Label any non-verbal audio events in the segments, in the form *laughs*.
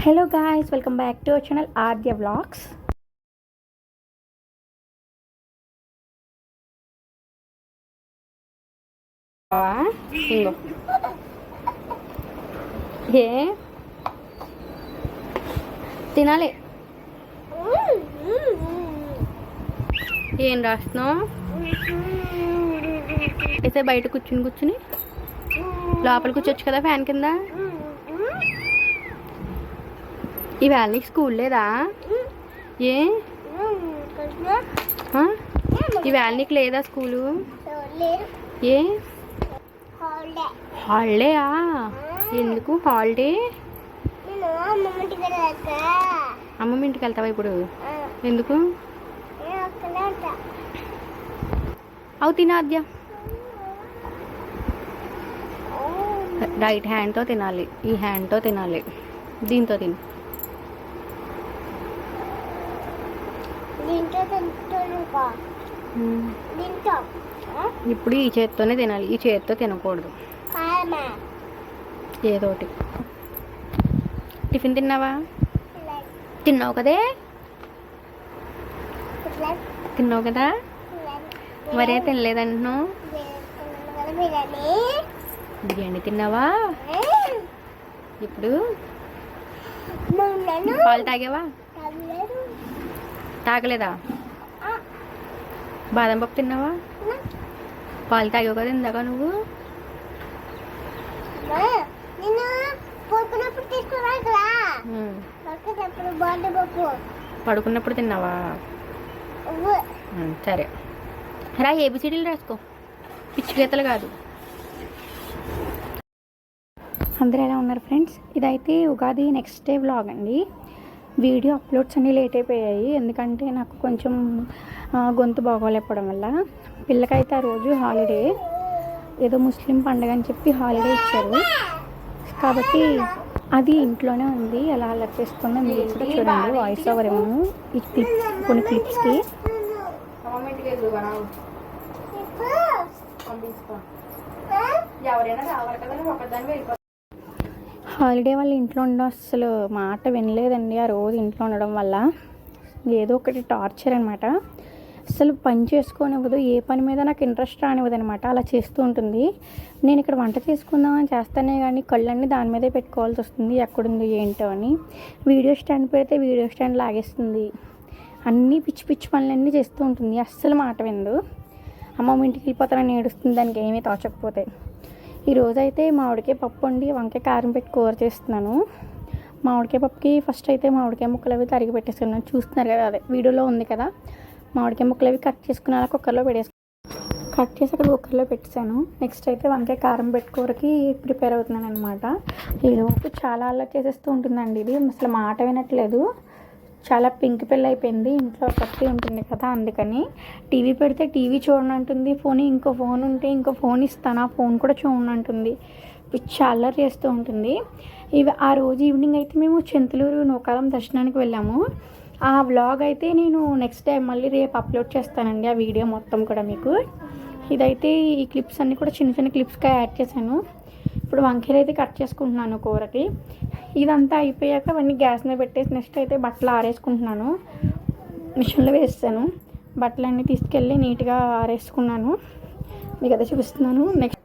Hello guys welcome back to our channel Aadya vlogs ఏ? తినాలి. ఏం రాస్తున్నావు? *laughs* అయితే బయట కూర్చుని కూర్చుని లోపల కూర్చోచ్చు కదా ఫ్యాన్ కింద? ఈవేళ నీకు స్కూల్ లేదా? ఏ? ఆ? ఈవేళ నీకు లేదా స్కూలు? ఏ? హాలిడేయా? ఎందుకు హాలిడే? అమ్మమ్మ ఇంటికి వెళ్తావా ఇప్పుడు? ఎందుకు? అవు తినాద్య రైట్ హ్యాండ్తో తినాలి ఈ హ్యాండ్తో తినాలి దీంతో తిను. ఇప్పుడు ఈ చేత్తోనే తినాలి. ఈ చేత్తో తినకూడదు. ఏదోటి. టిఫిన్ తిన్నావా? తిన్నావు కదే? తిన్నావు కదా? మరే తినలేదంటున్నావు? బిర్యానీ. తిన్నావా? ఇప్పుడు? పాలు తాగావా? తాగలేదా? బాదం పప్పు తిన్నావా? పాలు తాగావు కదా ఇందాక నువ్వు నేను పడుకున్నప్పుడు తిన్నావా? సరే. రా ఏబిసిడీలు రాసుకో. పిచ్చి గీతలు కాదు. అందరూ ఎలా ఉన్నారు ఫ్రెండ్స్? ఇదైతే ఉగాది నెక్స్ట్ డే వ్లాగ్ అండి. వీడియో అప్లోడ్స్ అన్నీ లేట్ అయిపోయాయి. ఎందుకంటే నాకు కొంచెం గొంతు బాగోలేకపోవడం వల్ల. పిల్లకైతే ఆ రోజు హాలిడే ఏదో ముస్లిం పండుగ అని చెప్పి హాలిడే ఇచ్చారు. కాబట్టి అది ఇంట్లోనే ఉంది. ఎలా అలర్ట్ చేస్తుందో మీరు కూడా చూడండి. వాయిస్ ఓవర్ ఏమో ఈ క్లిప్ కొన్ని క్లిప్స్కి హాలిడే వల్ల ఇంట్లో ఉండడం అసలు మాట వినలేదండి. ఆ రోజు ఇంట్లో ఉండడం వల్ల ఏదో ఒకటి టార్చర్ అనమాట అసలు పని చేసుకోనివ్వదు. ఏ పని మీద నాకు ఇంట్రెస్ట్ రానివ్వదు అనమాట అలా చేస్తూ ఉంటుంది. నేను ఇక్కడ వంట చేసుకుందామని చేస్తానే కానీ కళ్ళన్నీ దాని మీదే పెట్టుకోవాల్సి వస్తుంది. ఎక్కడుంది ఏంటో అని. వీడియో స్టాండ్ పెడితే వీడియో స్టాండ్ లాగేస్తుంది. అన్నీ పిచ్చి పిచ్చి పనులన్నీ చేస్తూ ఉంటుంది. అస్సలు మాట విందు అమ్మమ్మ ఇంటికి వెళ్ళిపోతానని ఏడుస్తుంది. దానికి ఏమీ తోచకపోతే. ఈ రోజైతే మామిడికాయ పప్పు వండి వంకాయ కారం పెట్టి కూర చేస్తున్నాను. మామిడికాయ పప్పుకి ఫస్ట్ అయితే మామిడికాయ ముక్కలు అవి తరిగి పెట్టేసుకున్నాను. చూస్తున్నారు కదా అదే వీడియోలో ఉంది కదా. మామిడికాయ ముక్కలు అవి కట్ చేసుకుని అలా కుక్కర్లో పెట్టేసుకున్నాను. కట్ చేసి అక్కడ కుక్కర్లో పెట్టేశాను. నెక్స్ట్ అయితే వంకాయ కారం పెట్టి కూరకి ప్రిపేర్ అవుతున్నాను అనమాట ఈలోపు చాలా అలా చేసేస్తూ ఉంటుందండి ఇది. అసలు మాట వినట్లేదు. చాలా పింక్ పిల్ల అయిపోయింది. ఇంట్లో ఒకటి ఉంటుంది కదా అందుకని టీవీ పెడితే టీవీ చూడనంటుంది. ఫోన్ ఇంకో ఫోన్ ఉంటే ఇంకో ఫోన్ ఇస్తాను. ఆ ఫోన్ కూడా చూడనంటుంది. పిచ్చి అల్లరి చేస్తూ ఉంటుంది. ఇవి ఆ రోజు ఈవినింగ్ అయితే మేము చింతలూరు నూకాలం దర్శనానికి వెళ్ళాము. ఆ వ్లాగ్ అయితే నేను నెక్స్ట్ టైం మళ్ళీ రేపు అప్లోడ్ చేస్తానండి ఆ వీడియో మొత్తం కూడా మీకు. ఇదైతే ఈ క్లిప్స్ అన్నీ కూడా చిన్న చిన్న క్లిప్స్గా యాడ్ చేశాను. ఇప్పుడు వంకాయలు అయితే కట్ చేసుకుంటున్నాను కూరకి. ఇదంతా అయిపోయాక అవన్నీ గ్యాస్ మీద పెట్టేసి నెక్స్ట్ అయితే బట్టలు ఆరేసుకుంటున్నాను. మిషన్లో వేస్తాను బట్టలన్నీ తీసుకెళ్ళి నీట్గా ఆరేసుకున్నాను. మీకు అదే చూపిస్తున్నాను. నెక్స్ట్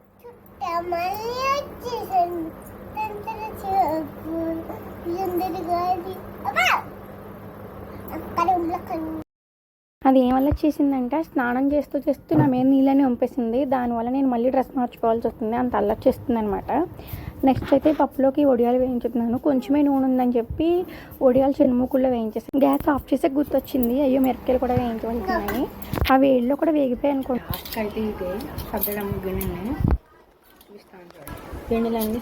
అది ఏమల్ల చేసిందంటే స్నానం చేస్తూ చేస్తూ నా మీద నీళ్ళని వంపేసింది. దానివల్ల నేను మళ్ళీ డ్రెస్ మార్చుకోవాల్సి వస్తుంది. అంత అల్లరి చేస్తుంది అనమాట నెక్స్ట్ అయితే పప్పులోకి వడియాలు వేయించుతున్నాను. కొంచెమే నూనె ఉందని చెప్పి వడియాలు చెన్నుముకుల్లో వేయించేసాను. గ్యాస్ ఆఫ్ చేసే గుర్తొచ్చింది. అయ్యో మిరపకాయలు కూడా వేయించవలసినాయి ఆ వేడిలో కూడా వేగిపోయాయి అనుకోండి అయితే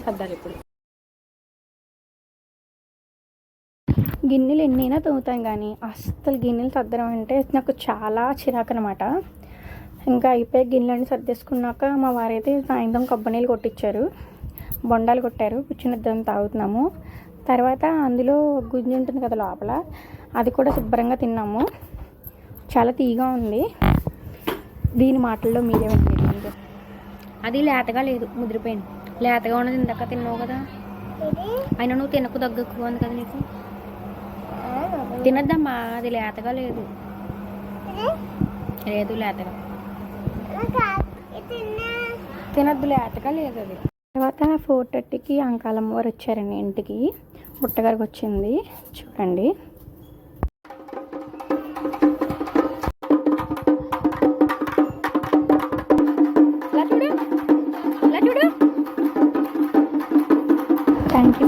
సర్దాలి ఇప్పుడు. గిన్నెలు ఎన్నైనా తోముతాం కానీ అస్సలు గిన్నెలు సర్దడం అంటే నాకు చాలా చిరాకు అనమాట ఇంకా అయిపోయి గిన్నెలన్నీ సర్దేసుకున్నాక మా వారైతే సాయంత్రం కొబ్బరినీళ్ళు కొట్టించారు బొండాలు కొట్టారు. కూర్చుని ఇద్దరం తాగుతున్నాము. తర్వాత అందులో గుంజి ఉంటుంది కదా లోపల అది కూడా శుభ్రంగా తిన్నాము. చాలా తీగా ఉంది. దీని మాటల్లో మీరే వినండి అది లేతగా లేదు ముదిరిపోయింది. లేతగా ఉన్నది ఇందాక తిన్నావు కదా. అయినా నువ్వు తినకు దగ్గకు ఉంది కదా నీకు. తినద్దమ్మా అది లేతగా లేదు. లేదు లేతగా. తినద్దు లేతగా లేదు అది. తర్వాత ఫోర్ థర్టీకి అంకాలమ్మ వారు వచ్చారండి ఇంటికి. బుట్టగారికి వచ్చింది. చూడండి.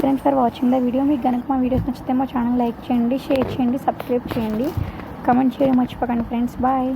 Friends for watching the video మీకు కనుక మా వీడియోస్ నచ్చితే మా ఛానల్ లైక్ చేయండి షేర్ చేయండి సబ్స్క్రైబ్ చేయండి. కమెంట్ చేయడం మర్చిపోకండి ఫ్రెండ్స్ బాయ్